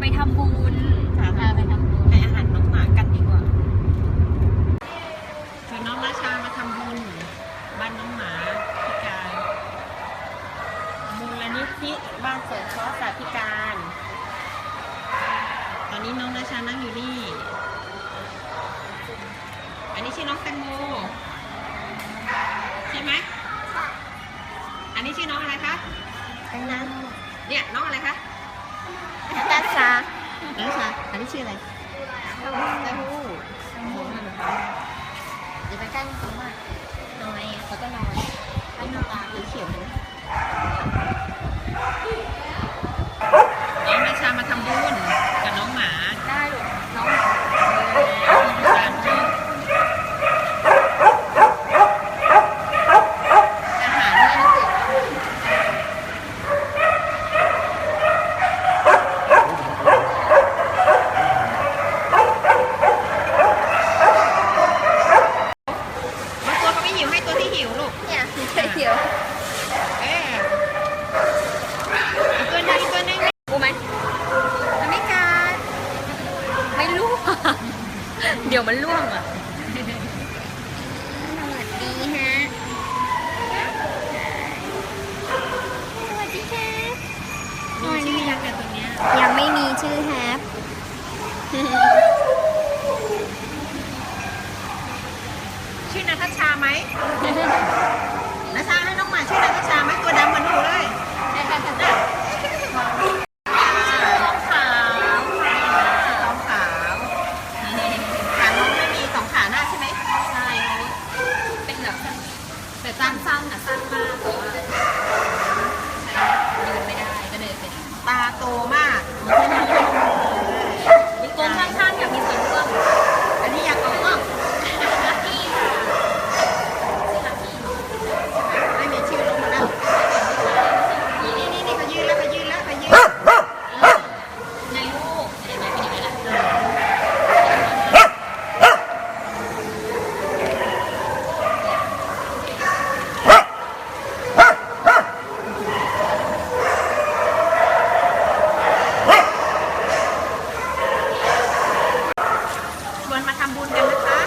ไปทำบุญพาไปทำบุญให้อาหารน้องหมากันดีกว่าชวนน้องราชามาทำบุญบ้านน้องหมาพิการมูลนิธิบ้านสงเคราะห์สาธิการ ตอนนี้น้องราชานั่งอยู่นี่ อันนี้ชื่อน้องแตงโมใช่ไหมอันนี้ชื่อน้องอะไรคะแตงโมเนี่ยน้อง น้องชาอันนี้ชื่ออะไรเต้าหู้โอ้โหมันแบบว่า อย่าไปใกล้เขามากน้อยเขาก็นอน ให้น้ำตาเขียวๆเลยน้องนาชามาทำบุญกับน้องหมา ได้หรอน้อง อาหารเนี่ยนะสิบาง ตัวเขาไม่หิวให้ตัวที่หิวลูกเนี่ยสีเขียวเอ๊ะอีกตัวหนึงอีกตัวหนึงกูไหมมันไม่กัดไม่ล่วงเดี๋ยวมันล่วงอะสวัสดีฮะสวัสดีค่ะมีชื่อยังกับตัวเนี้ยยังไม่มีชื่อแฮป ชื่อ นาตาชาไหมนาชาให้น้องหมาชื่อนาตาชาไหมตัวดำเหมือนหนูเลยขาวขาวสองขาวขาน้องไม่มีสองขาหน้าใช่ไหมใช่เป็นแบบแต่สั้นสั้นอะสั้นมากแต่ว่าใช้ยืนไม่ได้ก็เดินเป็นตาโตมาก มีกรงข้างๆอยากมีส่วนร่วม อันนี้อยากเอาก็ ลักกี้ค่ะชื่อลักกี้ ไม่มีชื่อลงมาแล้วนี่นี่นี่เขายืนแล้วเขายืนแล้วเขายืน ในลูกเห็นไหมเป็นยังไงล่ะ ช วนมาทำบุญกันนะคะ